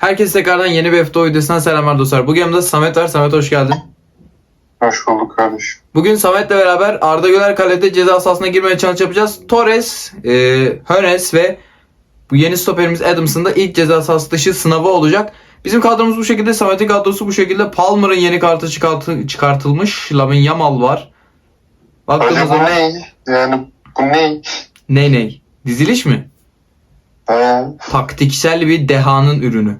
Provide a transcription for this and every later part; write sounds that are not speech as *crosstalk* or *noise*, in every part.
Herkese tekrardan yeni bir FTO videosundan selamlar dostlar. Bugün yanımda Samet var. Samet hoş geldin. Hoş bulduk kardeşim. Bugün Samet'le beraber Arda Güler kalede ceza sahasına girmeye challenge yapacağız. Torres, e, Hönes ve bu yeni stoperimiz Adams'ın da ilk ceza sahası dışı sınavı olacak. Bizim kadromuz bu şekilde. Samet'in kadrosu bu şekilde. Palmer'ın yeni kartı çıkartı, çıkartılmış. Lamin Yamal var. Hocam Baktığımız bu zaman ne? Yani bu ne? ney ney? Diziliş mi? He. Taktiksel bir dehanın ürünü.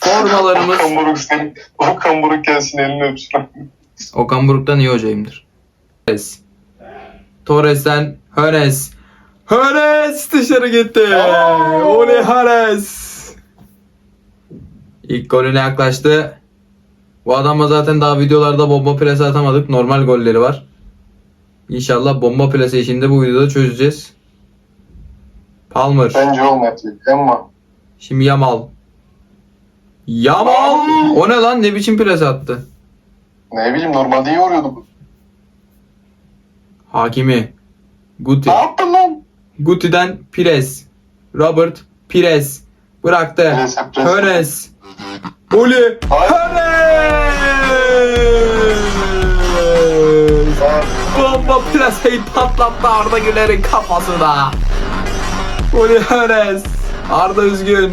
Formalarımız Okan Buruk senin. Okan Buruk gelsin elini öpsün. Okan Buruk'tan iyi hocayımdır. Torres. Torres'ten Hönes. Hönes dışarı gitti. Oli Hönes. İlk golüne yaklaştı. Bu adamla zaten daha videolarda bomba plase atamadık. Normal golleri var. İnşallah bomba plase işinde bu videoda çözeceğiz. Palmer. Bence olmayacak ama. Şimdi Yamal. Yamal. O ne lan? Ne biçim plase attı? Ne bileyim normalde iyi vuruyordu bu. Hakimi. Guti. Ne yaptın lan? Guti'den Pires. Robert Pires. Bıraktı. Pires, Pires. Hönes. Oli. Hönes. Bomba plaseyi patlattı Arda Güler'in kafasına. Oli Hönes. Arda üzgün.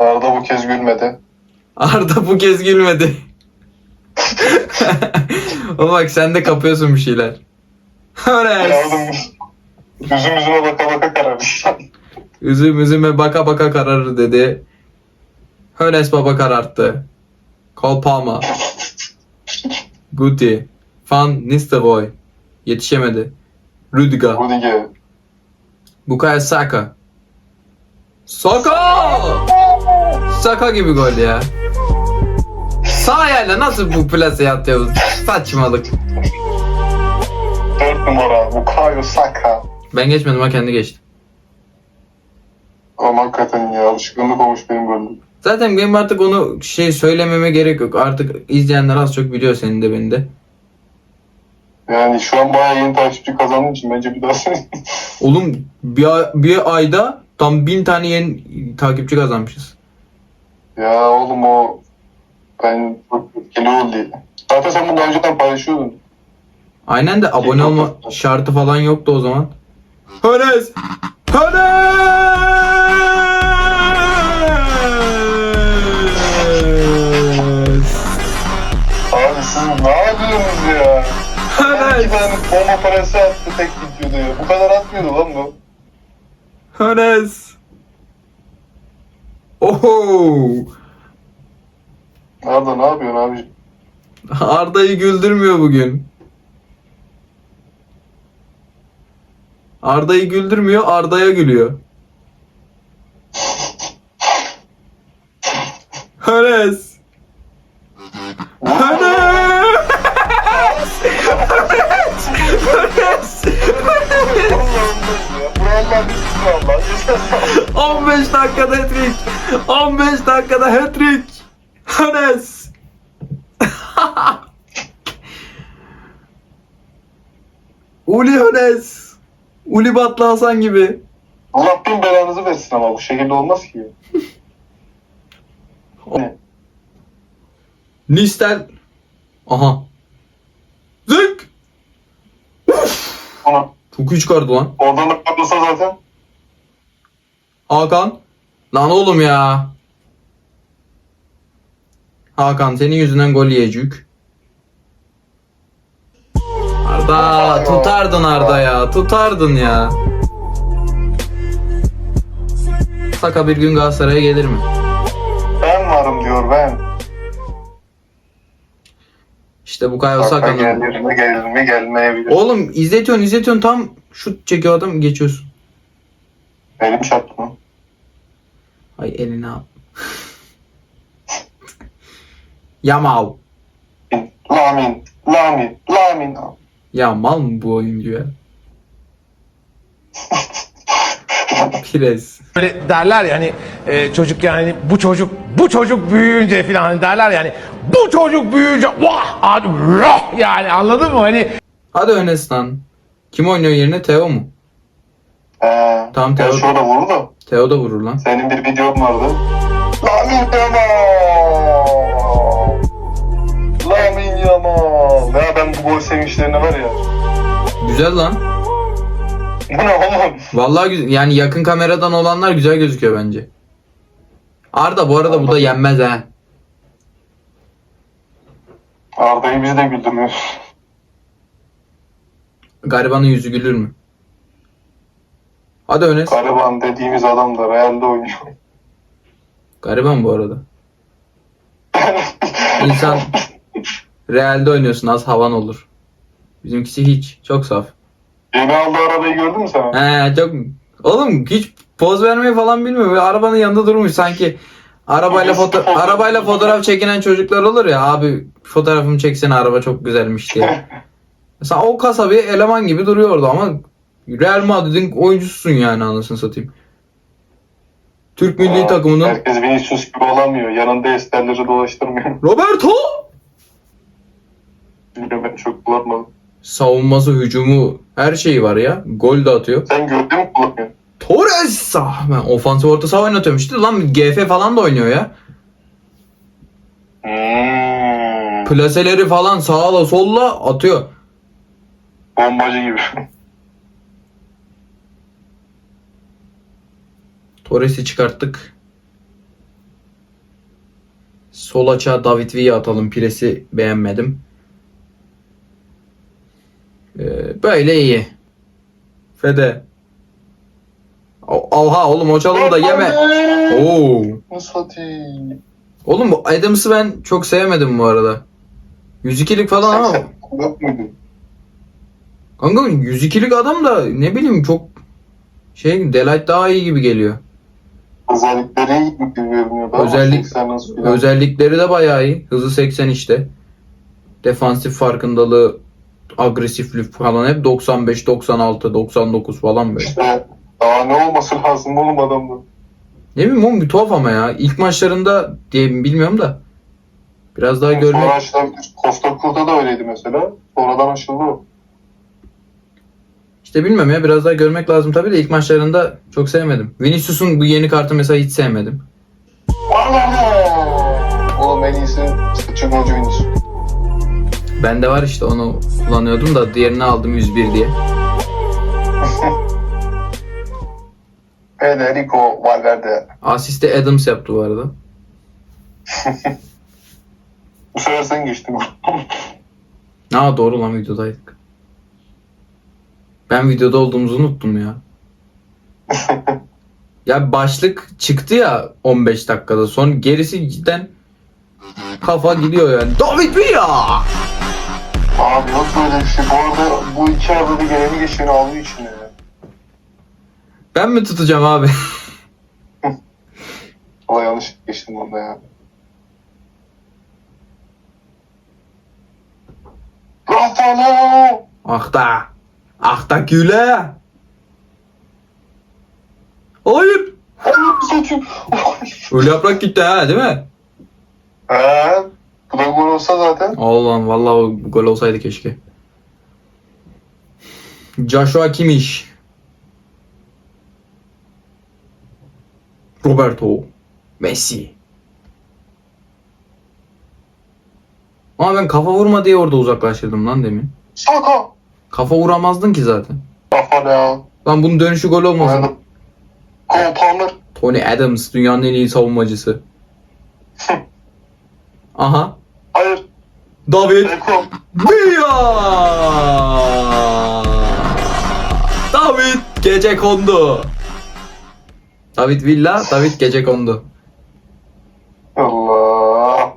Arda bu kez gülmedi. Arda bu kez gülmedi. *laughs* Ama bak sen de kapıyorsun bir şeyler. Hönes. Yardım. Yüzüm yüzüme baka baka karardı. Üzüm üzüme baka baka kararır dedi. Hönes baba kararttı. Cole Palmer. Guti. Van Nistelrooy. Yetişemedi. Rüdiger. Rudiger. Bukayo Saka. Saka! Saka gibi gol ya. Sağ ayağıyla nasıl bu plase atıyoruz? Saçmalık. Dört numara. Bukayo Saka. Ben geçmedim ha kendi geçti. Ama hakikaten ya alışkanlık olmuş benim golüm. Zaten benim artık onu şey söylememe gerek yok. Artık izleyenler az çok biliyor senin de beni de. Yani şu an bayağı yeni takipçi kazandığın için bence bir daha seni... Oğlum bir, ay- bir ayda tam bin tane yeni takipçi kazanmışız. Ya oğlum o... Ben çok etkili oldu. Zaten sen bunu daha önceden paylaşıyordun. Aynen de abone olma şartı falan yoktu o zaman. Hönes! Hönes! Abi siz ne yapıyorsunuz ya? Hönes! Tane bomba parası attı tek videoda ya. Bu kadar atmıyordu lan bu. Hönes! Oho! Arda ne yapıyorsun abi? Arda'yı güldürmüyor bugün. Arda'yı güldürmüyor, Arda'ya gülüyor. Hönes! Hönes! Hönes! Allah'ım ya. Allah. 15 *laughs* dakikada hat-trick! 15 dakikada hat-trick! Hönes! *laughs* Uli Hönes! Uli Batlı Hasan gibi. Allah bin belanızı versin ama bu şekilde olmaz ki. Ne? *laughs* Nistel. Aha. Zınk! Ona Çok iyi çıkardı lan. oradan da patlasa zaten. Hakan. Lan oğlum ya. Hakan senin yüzünden gol yiyecek. Arda tutardın Arda ya. Tutardın ya. Saka bir gün Galatasaray'a gelir mi? Ben varım diyor ben. İşte bu Kayo Saka gelir mi gelir mi gelmeyebilir. Oğlum izletiyorsun izletiyorsun tam şut çekiyor adam geçiyorsun. Elim çarptı mı? Ay eline al. Yamal. *laughs* Lamin. Lamin. Lamin. Ya mal mı bu oyuncu ya? *laughs* Pires. Böyle derler ya hani e, çocuk yani bu çocuk bu çocuk büyüyünce falan hani derler yani bu çocuk büyüyünce vah hadi rah yani anladın mı hani Hadi Önes lan. Kim oynuyor yerine Teo mu? Ee, Tamam, Teo- şurada vurdu. Teo da vurur lan. Senin bir videon vardı. Lamin Yamal! Lamin Yamal! Ya ben bu gol sevinçlerine var ya. Güzel lan. Bu ne oğlum? Vallahi güzel. Yani yakın kameradan olanlar güzel gözüküyor bence. Arda bu arada bu da yenmez ha. Arda'yı biz de güldürmüyoruz. Garibanın yüzü gülür mü? Hadi Önes. Gariban dediğimiz adam da Real'de oynuyor. Gariban bu arada. İnsan realde oynuyorsun az havan olur. Bizimkisi hiç. Çok saf. Yeni aldığı arabayı gördün mü sen? He çok... Oğlum hiç poz vermeyi falan bilmiyor. Böyle arabanın yanında durmuş sanki. Arabayla foto arabayla fotoğraf çekinen çocuklar olur ya abi fotoğrafımı çeksene araba çok güzelmiş diye. *laughs* Mesela o kasa bir eleman gibi duruyor orada ama Real Madrid'in oyuncususun yani anasını satayım. Türk milli Aa, takımının Herkes Vinicius gibi olamıyor. Yanında esterleri dolaştırmıyor. *laughs* Roberto Bilmiyorum çok kullanmadım. savunması, hücumu her şeyi var ya. Gol de atıyor. Sen gördün mü kullanıyor? Torres! Ah, ben ofansif orta saha oynatıyorum işte. Lan GF falan da oynuyor ya. Hmm. Plaseleri falan sağla solla atıyor. Bombacı gibi. *laughs* Torres'i çıkarttık. Sol açığa David Villa atalım. Pires'i beğenmedim. Ee, böyle iyi. Fede. Oha oğlum o çalımı da yeme. Oo. Oğlum bu Adams'ı ben çok sevmedim bu arada. 102'lik falan ama. Kanka 102'lik adam da ne bileyim çok şey Delight daha iyi gibi geliyor. Özellikleri iyi gibi görünüyordu Özellik- 80 nasıl filan. Özellikleri de bayağı iyi. Hızı 80 işte. Defansif farkındalığı, agresiflik falan hep 95, 96, 99 falan böyle. İşte daha ne olması lazım oğlum adamda. Ne bileyim oğlum bir tuhaf ama ya. İlk maçlarında diye bilmiyorum da. Biraz daha görmek. Sonra aşılan Costa Curta da öyleydi mesela. Sonradan aşıldı o. İşte bilmem ya biraz daha görmek lazım tabii de ilk maçlarında çok sevmedim. Vinicius'un bu yeni kartı mesela hiç sevmedim. Oğlum en iyisi saçı golcü Vinicius. Bende var işte onu kullanıyordum da diğerini aldım 101 diye. *laughs* Federico Valverde. Asiste Adams yaptı bu arada. *laughs* Bu sefer sen geçtin. Aa doğru lan videodaydık. Ben videoda olduğumuzu unuttum ya. *laughs* ya başlık çıktı ya 15 dakikada. Son gerisi cidden kafa gidiyor yani. David Villa! Abi yok böyle bir şey. Bu arada bu iki arada geleni geçeni alıyor içine. ya. Ben mi tutacağım abi? *laughs* Valla yanlış geçtim onda ya. Rafael! ah da. Ah. Onu satayım. Öyle yaprak gitti ha değil mi? He. Bu da gol olsa zaten. Allah'ım vallahi o gol olsaydı keşke. Joshua Kimmich. Roberto. Messi. Ama ben kafa vurma diye orada uzaklaştırdım lan demin. Saka! Kafa vuramazdın ki zaten. Rafael. Lan bunun dönüşü gol olmasın. Cole Palmer. Tony Adams dünyanın en iyi savunmacısı. *laughs* Aha. Hayır. David. Villa! David gece kondu. David Villa, David gece kondu. Allah.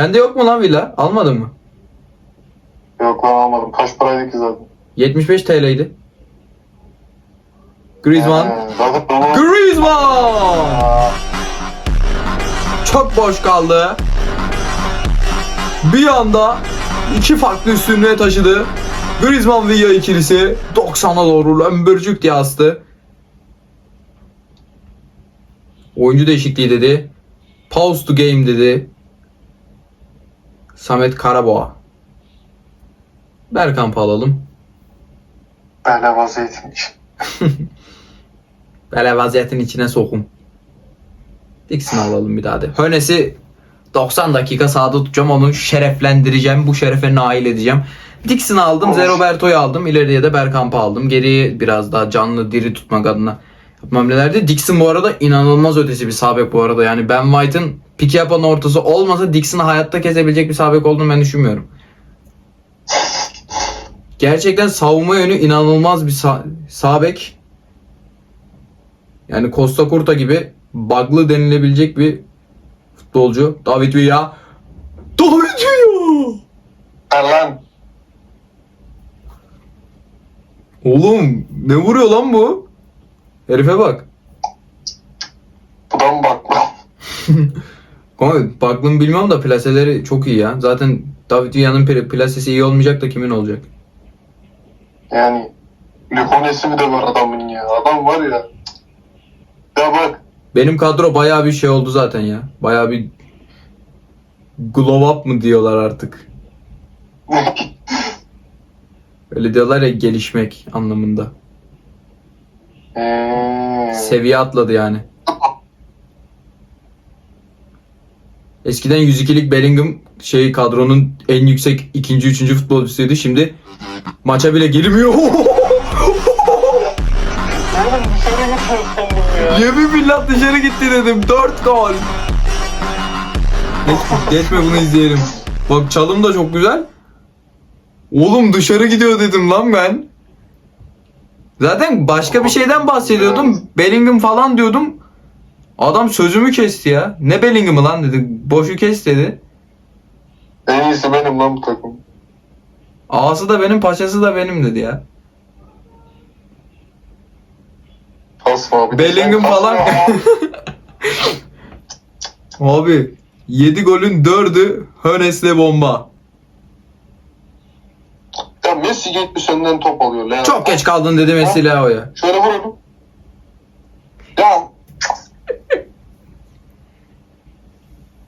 Sende yok mu lan Villa? Almadın mı? Yok lan almadım. Kaç paraydı ki zaten? 75 TL'ydi. Griezmann. Zaten dolu. Griezmann! Aa, Çok boş kaldı. Bir anda iki farklı üstünlüğe taşıdı. Griezmann Villa ikilisi 90'a doğru lömbürcük diye astı. Oyuncu değişikliği dedi. Pause to game dedi. Samet Karaboğa. Berkamp'ı alalım. Böyle vaziyetin için. Böyle vaziyetin içine *laughs* sokun. Dixon alalım bir daha de. Hönes'i 90 dakika sahada tutacağım. Onu şereflendireceğim. Bu şerefe nail edeceğim. Dixon'ı aldım. Zeroberto'yu aldım. İleriye de Bergkamp'ı aldım. Geriye biraz daha canlı diri tutmak adına yapmam nelerdi. Dixon bu arada inanılmaz ötesi bir sağ bek bu arada. Yani Ben White'ın pik yapan ortası olmasa Dixon'ı hayatta kesebilecek bir sağ bek olduğunu ben düşünmüyorum. Gerçekten savunma yönü inanılmaz bir sağ, sağ bek. Yani Costa Curta gibi bug'lı denilebilecek bir futbolcu. David Villa. David Villa! Lan. Oğlum ne vuruyor lan bu? Herife bak. Bu da mı bakma? *laughs* Ama bug'lı bilmiyorum da plaseleri çok iyi ya. Zaten David Villa'nın pl- plasesi iyi olmayacak da kimin olacak? Yani Lükonesi mi de var adamın ya. Adam var ya. Ya bak. Benim kadro bayağı bir şey oldu zaten ya. Bayağı bir glow up mı diyorlar artık. *laughs* Öyle diyorlar ya gelişmek anlamında. Eee. Seviye atladı yani. Eskiden 102'lik Bellingham şey kadronun en yüksek ikinci üçüncü futbolcusuydu. Şimdi maça bile girmiyor. Yemin billah dışarı gitti dedim. 4 gol. Geç, geçme bunu izleyelim. Bak çalım da çok güzel. Oğlum dışarı gidiyor dedim lan ben. Zaten başka bir şeyden bahsediyordum. Bellingham falan diyordum. Adam sözümü kesti ya. Ne Bellingham'ı lan dedi. Boşu kes dedi. En iyisi benim lan bu takım. Ağası da benim, paçası da benim dedi ya. Pas abi. Bellingham Pas falan. *laughs* Abi 7 golün 4'ü Hönes'le bomba. Messi gitmiş önden top alıyor. Leao. Çok geç kaldın dedi Messi Leao'ya. Şöyle vur onu. Ya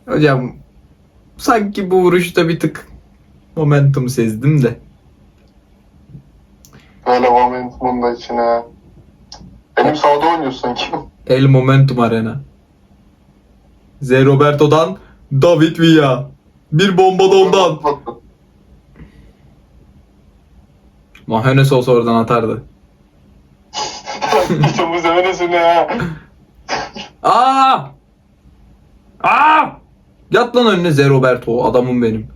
Hocam sanki bu vuruşta bir tık momentum sezdim de. böyle momentumun da içine. Benim sağda oynuyor sanki. El Momentum Arena. Z Roberto'dan David Villa. Bir bomba da ondan. Mahones olsa oradan atardı. *laughs* Bu semenesine ha. Aa! Aa! Yat lan önüne Z Roberto. Adamım benim.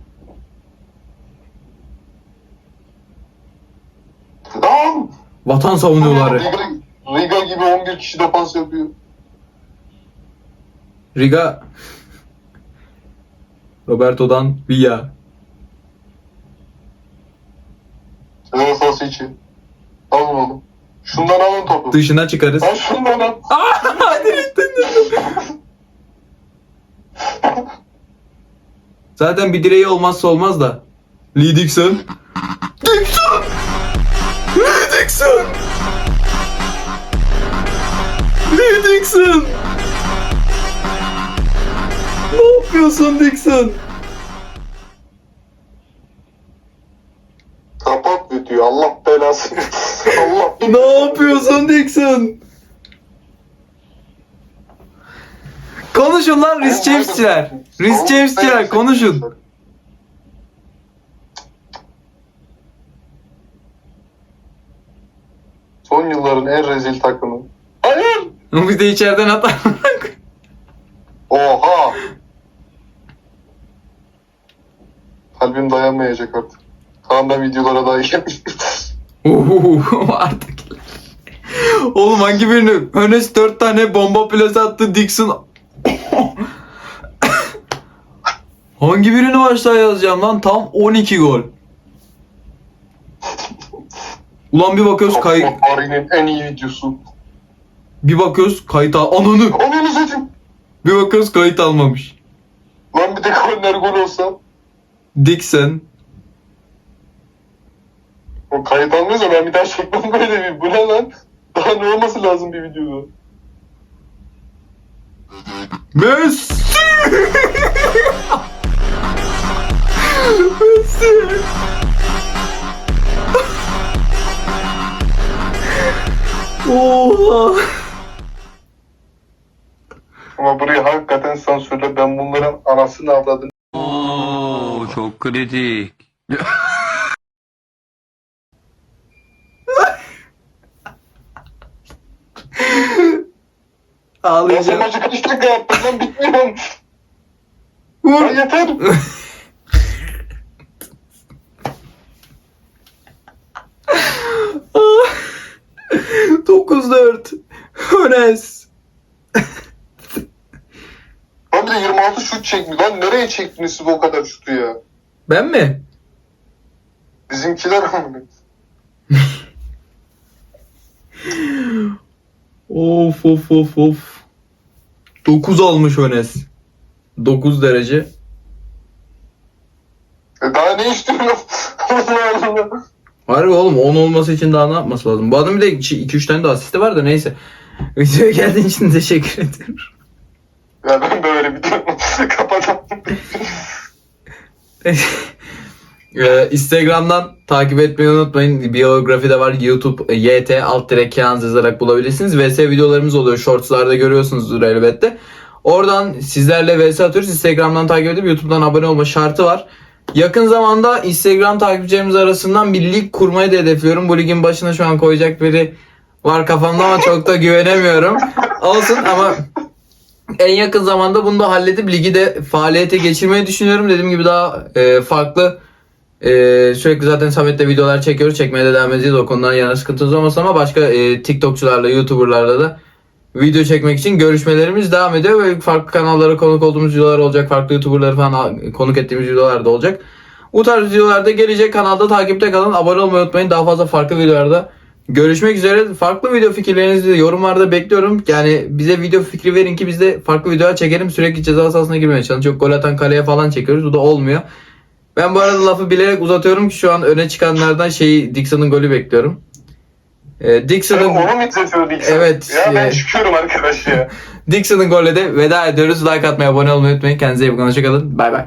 Tamam. Vatan savunuyorlar. Riga, Riga gibi 11 kişi defans yapıyor. Riga *laughs* Roberto'dan Villa. Sezon sahası için. Alın oğlum. Şundan alın topu. Dışına çıkarız. Lan şundan al. *laughs* Aa, direkten döndü. Zaten bir direği olmazsa olmaz da. Lee Dixon. Dixon! Lee Dixon! Lee Dixon! Ne yapıyorsun Dixon? Yapıyorsun Dixon? Konuşun lan Rhys James'çiler. Rhys James'çiler konuşun. Son yılların en rezil takımı. Hayır. Biz de içeriden atar. Oha. Kalbim dayanmayacak artık. Kaan da videolara daha iyi. Uhu, *laughs* artık. Oğlum hangi birini? Hönes 4 tane bomba plase attı Dixon. hangi birini başta yazacağım lan? Tam 12 gol. Ulan bir bakıyoruz kay Tarihinin en iyi videosu. bir bakıyoruz kayıt al ananı. Onu satayım. Bir bakıyoruz kayıt almamış. Lan bir de korner gol olsa. Dixon. O kayıt almıyorsa ben bir daha çekmem böyle bir. Bu ne lan? Daha ne olması lazım bir videoda? Messi! Messi! Oha. Ama burayı hakikaten sansürle ben bunların anasını avladım. Oo, çok kritik. Ya sen Ağlayacağım. maçı kaç dakika yaptın lan bitmiyor. Vur. Yeter. Dokuz dört. Hönes. Lan bir de 26 şut çekmiş. Lan nereye çektiniz siz o kadar şutu ya? Ben mi? Bizimkiler *laughs* Of of of of. 9 almış Hönes. 9 derece. E daha ne istiyorsun? *laughs* Allah Allah. Harbi oğlum 10 olması için daha ne yapması lazım? Bu adamın bir de 2-3 tane de asisti var da neyse. *laughs* Videoya geldiğin için teşekkür ederim. Ya ben böyle biliyorum. *laughs* Kapatalım. Ee, Instagram'dan takip etmeyi unutmayın. Biyografi de var. YouTube e, YT alt direk Keans yazarak bulabilirsiniz. VS videolarımız oluyor. Shorts'larda görüyorsunuzdur elbette. Oradan sizlerle VS atıyoruz. Instagram'dan takip edip YouTube'dan abone olma şartı var. Yakın zamanda Instagram takipçilerimiz arasından bir lig kurmayı da hedefliyorum. Bu ligin başına şu an koyacak biri var kafamda ama çok da güvenemiyorum. Olsun ama en yakın zamanda bunu da halledip ligi de faaliyete geçirmeyi düşünüyorum. Dediğim gibi daha e, farklı e, sürekli zaten Samet'le videolar çekiyoruz. Çekmeye de devam edeceğiz. O konudan yana sıkıntımız olmasın ama başka e, TikTokçularla, YouTuber'larla da video çekmek için görüşmelerimiz devam ediyor. Ve farklı kanallara konuk olduğumuz videolar olacak. Farklı YouTuber'ları falan konuk ettiğimiz videolar da olacak. Bu tarz videolarda gelecek kanalda takipte kalın. Abone olmayı unutmayın. Daha fazla farklı videolarda görüşmek üzere. Farklı video fikirlerinizi yorumlarda bekliyorum. Yani bize video fikri verin ki biz de farklı videolar çekelim. Sürekli ceza sahasına girmeye çalışıyoruz. Çok gol atan kaleye falan çekiyoruz. Bu da olmuyor. Ben bu arada lafı bilerek uzatıyorum ki şu an öne çıkanlardan şeyi Dixon'ın golü bekliyorum. Sen Dixon'ın onu mu izletiyor Dixon? Evet, Ya ben e- çıkıyorum arkadaş ya. *laughs* Dixon'ın golle de veda ediyoruz. Like atmayı, abone olmayı unutmayın. Kendinize iyi bakın. Hoşçakalın. Bay bay.